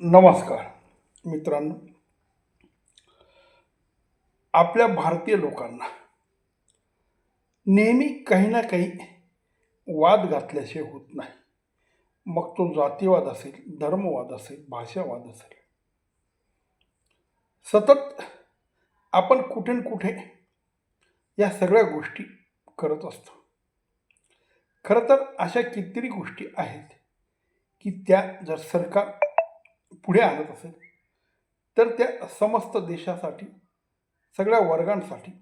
नमस्कार मित्रांनो. आपल्या भारतीय लोकांना नेहमी काही ना काही वाद घातल्याशिवाय होत नाही. मग तो जातीवाद असेल धर्मवाद असेल भाषावाद असेल. सतत आपण कुठे कुठे या सगळ्या गोष्टी करत असतो. खरं तर अशा कितीतरी गोष्टी आहेत की त्या जर सरकार पुढे आणत असेल तर त्या समस्त देशासाठी सगळ्या वर्गांसाठी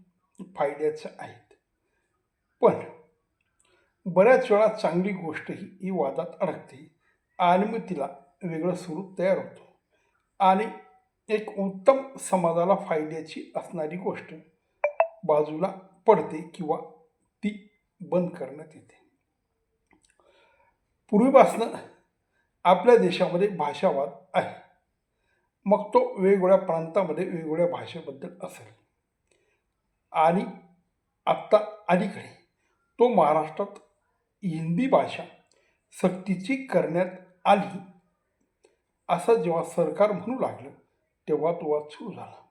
फायद्याच्या आहेत. पण बऱ्याच वेळा चांगली गोष्ट ही वादात अडकते. आणि मग तिला वेगळं स्वरूप तयार होतो. आणि एक उत्तम समाजाला फायद्याची असणारी गोष्ट बाजूला पडते किंवा ती बंद करण्यात येते. पूर्वीपासनं आपल्या देशामध्ये भाषावाद आहे. मग तो वेगवेगळ्या प्रांतामध्ये वेगवेगळ्या भाषेबद्दल असेल. आणि आत्ता अलीकडे तो महाराष्ट्रात हिंदी भाषा सक्तीची करण्यात आली. असं जेव्हा सरकार म्हणू लागलं तेव्हा तो वाद सुरू झाला.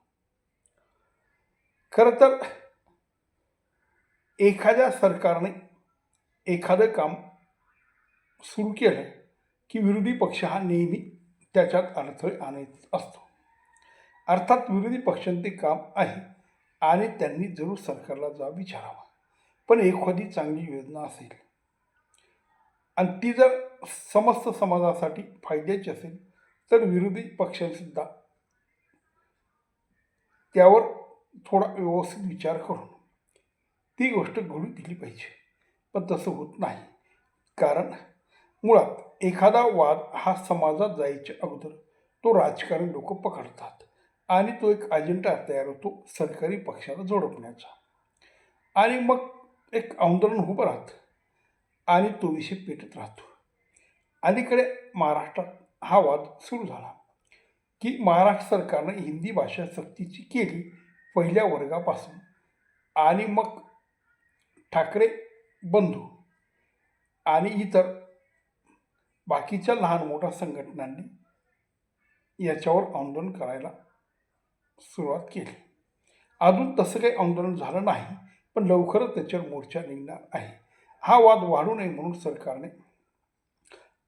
खरं तर एखाद्या सरकारने एखादं काम सुरू केलं की विरोधी पक्ष हा नेहमी त्याच्यात अडथळे आणत असतो. अर्थात विरोधी पक्षांचे काम आहे आणि त्यांनी जरूर सरकारला जा विचारावा. पण एखादी चांगली योजना असेल आणि ती जर समस्त समाजासाठी फायद्याची असेल तर विरोधी पक्षांसुद्धा त्यावर थोडा व्यवस्थित विचार करून ती गोष्ट घडू दिली पाहिजे. पण तसं होत नाही. कारण मुळात एखादा वाद हा समाजात जायच्या अगोदर तो राजकारणी लोक पकडतात आणि तो एक अजेंडा तयार होतो सरकारी पक्षाला जोडपण्याचा. आणि मग एक आंदोलन उभं राहतं आणि तो विषय पेटत राहतो. अलीकडे महाराष्ट्रात हा वाद सुरू झाला की महाराष्ट्र सरकारनं हिंदी भाषा सक्तीची केली पहिल्या वर्गापासून आणि मग ठाकरे बंधू आणि इतर बाकीच्या लहान मोठ्या संघटनांनी याच्यावर आंदोलन करायला सुरुवात केली. अजून तसं काही आंदोलन झालं नाही पण लवकरच त्याच्यावर मोर्चा निघणार आहे. हा वाद वाढू नये म्हणून सरकारने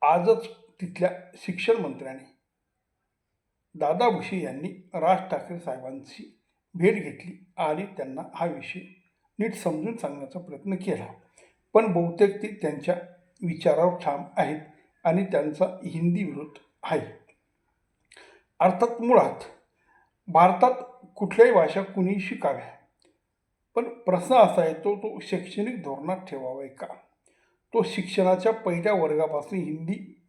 आजच तिथल्या शिक्षण मंत्र्याने दादा भुसे यांनी राज ठाकरे साहेबांची भेट घेतली आणि त्यांना हा विषय नीट समजून सांगण्याचा प्रयत्न केला. पण बहुतेक ते त्यांच्या विचारावर ठाम आहेत. आणि त्यांचा हिंदी विरोध आहे. अर्थात मुळात भारतात कुठल्याही भाषा कुणीही शिकाव्या? पण प्रश्न असा येतो तो शैक्षणिक धोरणात ठेवावा का? तो शिक्षणाच्या पहिल्या वर्गापासून हिंदी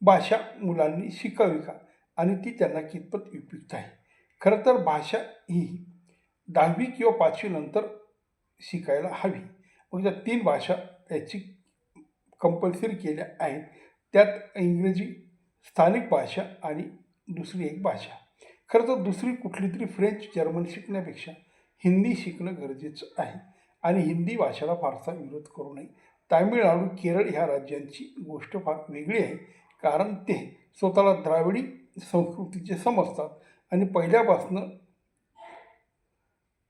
भाषा मुलांनी शिकावी का? आणि ती त्यांना कितपत उपयुक्त आहे? खरं तर भाषा ही दहावी किंवा पाचवीनंतर शिकायला हवी. मग त्या तीन भाषा याची कंपल्सरी केल्या आहेत. त्यात इंग्रजी स्थानिक भाषा आणि दुसरी एक भाषा. खरं तर दुसरी कुठली तरी फ्रेंच जर्मन शिकण्यापेक्षा हिंदी शिकणं गरजेचं आहे. आणि हिंदी भाषेला फारसा विरोध करू नये. तामिळनाडू केरळ ह्या राज्यांची गोष्ट फार वेगळी आहे. कारण ते स्वतःला द्राविडी संस्कृतीचे समजतात आणि पहिल्यापासनं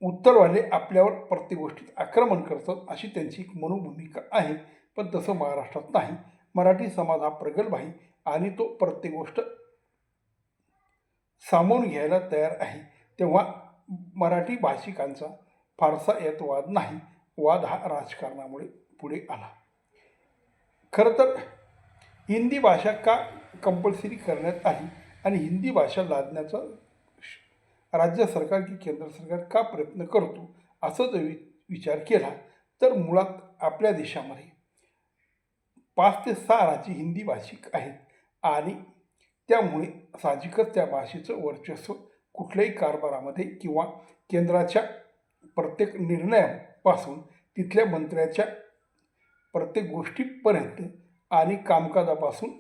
उत्तरवाले आपल्यावर प्रत्येक गोष्टीत आक्रमण करतात अशी त्यांची एक मनोभूमिका आहे. पण तसं महाराष्ट्रात नाही. मराठी समाज हा प्रगल्भ आहे आणि तो प्रत्येक गोष्ट सामावून घ्यायला तयार आहे. तेव्हा मराठी भाषिकांचा फारसा यात वाद नाही. वाद हा राजकारणामुळे पुढे आला. खरं तर हिंदी भाषा का कंपल्सरी करण्यात आली आणि हिंदी भाषा लादण्याचा राज्य सरकार की केंद्र सरकार का प्रयत्न करतो असं जर वि विचार केला तर मुळात आपल्या देशामध्ये पाच ते सहा राज्य हिंदी भाषिक आहेत आणि त्यामुळे साहजिकच त्या भाषेचं वर्चस्व कुठल्याही कारभारामध्ये किंवा केंद्राच्या प्रत्येक निर्णयापासून तिथल्या मंत्र्याच्या प्रत्येक गोष्टीपर्यंत आणि कामकाजापासून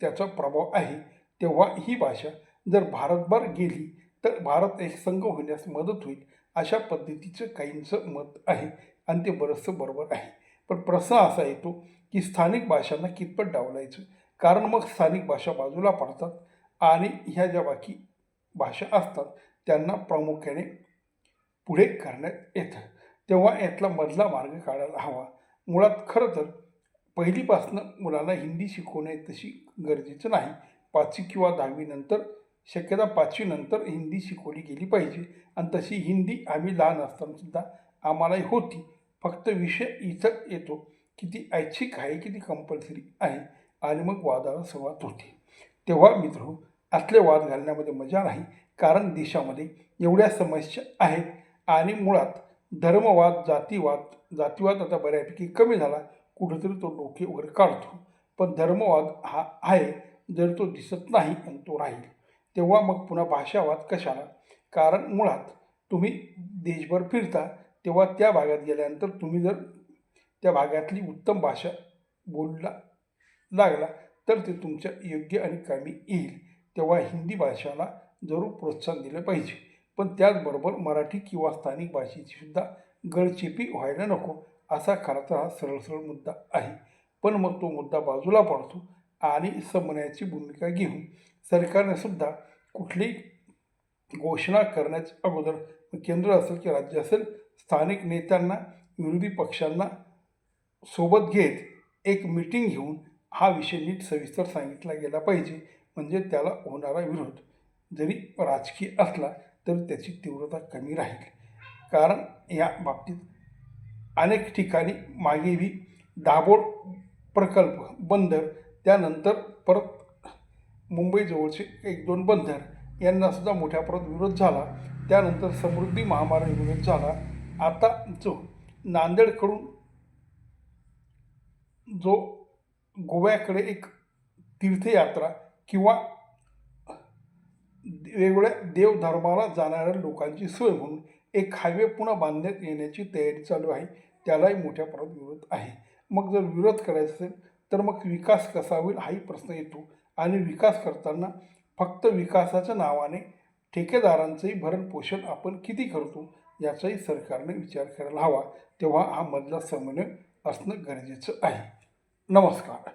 त्याचा प्रभाव आहे तेव्हा ही भाषा जर भारतभर गेली तर भारत एक संघ होण्यास मदत होईल अशा पद्धतीचं काहींचं मत आहे आणि ते बरंचसं बरोबर आहे. पण प्रश्न असा येतो की स्थानिक भाषांना कितपत डावलायचं? कारण मग स्थानिक भाषा बाजूला पडतात आणि ह्या ज्या बाकी भाषा असतात त्यांना प्रामुख्याने पुढे करण्यात येतं. तेव्हा यातला मधला मार्ग काढायला हवा. मुळात खरं तर पहिलीपासनं मुलाला हिंदी शिकवणे तशी गरजेचं नाही. पाचवी किंवा दहावीनंतर शक्यता पाचवीनंतर हिंदी शिकवली गेली पाहिजे. आणि तशी हिंदी आम्ही लहान असतानासुद्धा आम्हालाही होती. फक्त विषय इथं येतो की ती ऐच्छिक आहे की ती कंपल्सरी आहे आणि मग वादाला सुरुवात होते. तेव्हा मित्र असले वाद घालण्यामध्ये मजा नाही कारण देशामध्ये एवढ्या समस्या आहेत आणि मुळात धर्मवाद जातीवाद जातीवाद आता बऱ्यापैकी कमी झाला. कुठेतरी तो डोके वगैरे काढतो. पण धर्मवाद हा आहे जर तो दिसत नाही आणि तो राहील. तेव्हा मग पुन्हा भाषावाद कशाला? कारण मुळात तुम्ही देशभर फिरता तेव्हा त्या भागात गेल्यानंतर तुम्ही जर त्या भागातली उत्तम भाषा बोलला लागला तर ते तुमच्या योग्य आणि कामी येईल. तेव्हा हिंदी भाषाला जरूर प्रोत्साहन दिलं पाहिजे. पण त्याचबरोबर मराठी किंवा स्थानिक भाषेची सुद्धा गळचेपी व्हायला नको असा खरा तर हा सरळ सरळ मुद्दा आहे. पण मग तो मुद्दा बाजूला पडतो आणि समन्याची भूमिका घेऊन सरकारने सुद्धा कुठली घोषणा करण्याच्या अगोदर केंद्र असेल की राज्य असेल स्थानिक नेत्यांना विरोधी पक्षांना सोबत घेत एक मीटिंग घेऊन हा विषय नीट सविस्तर सांगितला गेला पाहिजे. म्हणजे त्याला होणारा विरोध जरी राजकीय असला तरी त्याची तीव्रता कमी राहील. कारण या बाबतीत अनेक ठिकाणी मागेही दाभोळ प्रकल्प बंदर त्यानंतर परत मुंबईजवळचे एक दोन बंदर यांनासुद्धा मोठ्या प्रमाणात विरोध झाला. त्यानंतर समृद्धी महामार्ग विरोध झाला. आता जो नांदेडकडून जो गोव्याकडे एक तीर्थयात्रा किंवा वेगवेगळ्या देवधर्माला जाणाऱ्या लोकांची सोय म्हणून एक हायवे पुन्हा बांधण्यात येण्याची तयारी चालू आहे. त्यालाही मोठ्या प्रमाणात विरोध आहे. मग जर विरोध करायचा असेल तर मग विकास कसा होईल हाही प्रश्न येतो. आणि विकास करताना फक्त विकासाच्या नावाने ठेकेदारांचंही भरणपोषण आपण किती करतो याचाही सरकारने विचार करायला हवा तेव्हा हा मधला समन्वय असणं गरजेचं आहे. नमस्कार.